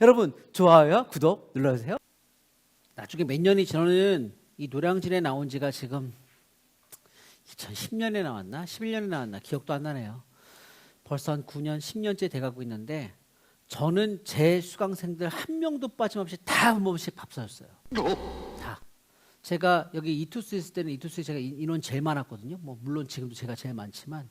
여러분 좋아요, 구독 눌러주세요. 나중에 몇 년이 저는 이 노량진에 나온 지가 지금 2010년에 나왔나 11년에 나왔나 기억도 안 나네요. 벌써 한 9년, 10년째 돼가고 있는데 저는 제 수강생들 한 명도 빠짐없이 다 한 번씩 밥 사줬어요. 다. 제가 여기 이투스 있을 때는 이투스에 제가 인- 인원 제일 많았거든요. 뭐 물론 지금도 제가 제일 많지만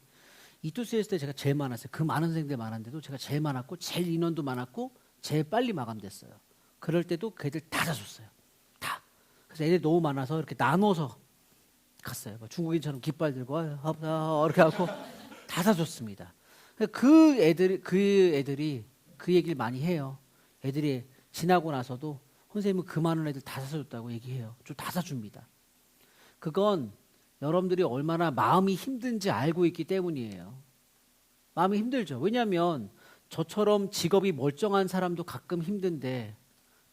이투스 있을 때 제가 제일 많았어요. 그 많은 생들 많았는데도 제가 제일 많았고 제일 인원도 많았고 제일 빨리 마감됐어요. 그럴 때도 그 애들 다 사줬어요. 다. 그래서 애들이 너무 많아서 이렇게 나눠서 갔어요. 뭐 중국인처럼 깃발 들고 아, 이렇게 하고 다 사줬습니다. 그 애들 그 애들이 그 얘기를 많이 해요. 애들이 지나고 나서도 선생님은 그 많은 애들 다 사줬다고 얘기해요. 좀 다 사줍니다. 그건 여러분들이 얼마나 마음이 힘든지 알고 있기 때문이에요. 마음이 힘들죠. 왜냐하면 저처럼 직업이 멀쩡한 사람도 가끔 힘든데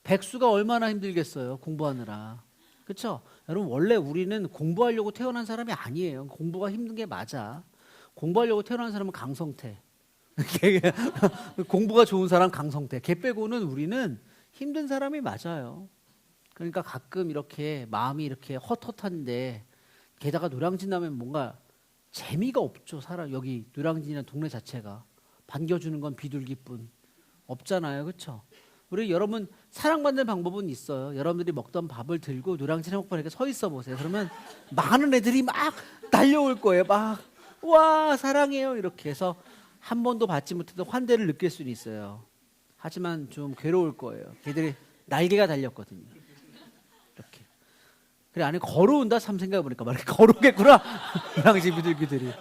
백수가 얼마나 힘들겠어요. 공부하느라. 그렇죠? 여러분 원래 우리는 공부하려고 태어난 사람이 아니에요. 공부가 힘든 게 맞아. 공부하려고 태어난 사람은 강성태. 공부가 좋은 사람 강성태. 걔 빼고는 우리는 힘든 사람이 맞아요. 그러니까 가끔 이렇게 마음이 이렇게 헛헛한데 게다가 노량진 하면 뭔가 재미가 없죠. 사람 여기 노량진이라는 동네 자체가 반겨주는 건 비둘기뿐 없잖아요. 그렇죠? 우리 여러분 사랑받는 방법은 있어요. 여러분들이 먹던 밥을 들고 노량진 행복반에 이렇게 서 있어 보세요. 그러면 많은 애들이 막 달려올 거예요. 막 와 사랑해요 이렇게 해서 한 번도 받지 못해도 환대를 느낄 수는 있어요. 하지만 좀 괴로울 거예요. 걔들이 날개가 달렸거든요. 이렇게. 그래 안에 걸어온다 참 생각해 보니까 말이 걸어오겠구나. 노량진 비둘기들이.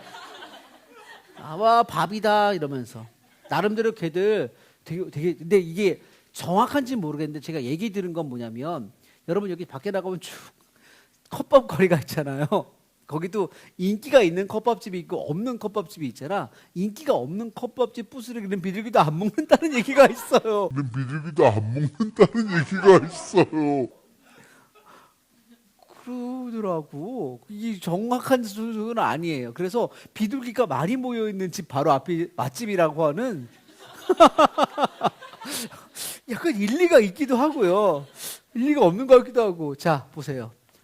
아와 밥이다 이러면서 나름대로 걔들 되게 되게 근데 이게 정확한지 는 모르겠는데 제가 얘기 들은 건 뭐냐면 여러분 여기 밖에 나가면 쭉 컵밥 거리가 있잖아요. 거기도 인기가 있는 컵밥집이 있고 없는 컵밥집이 있잖아. 인기가 없는 컵밥집 부스러기는 비둘기도 안 먹는다는 얘기가 있어요. 는 비둘기도 안 먹는다는 얘기가 있어요. 그러더라고. 이게 정확한 수준은 아니에요. 그래서 비둘기가 많이 모여 있는 집 바로 앞이 맛집이라고 하는 약간 일리가 있기도 하고요. 일리가 없는 것 같기도 하고. 자, 보세요.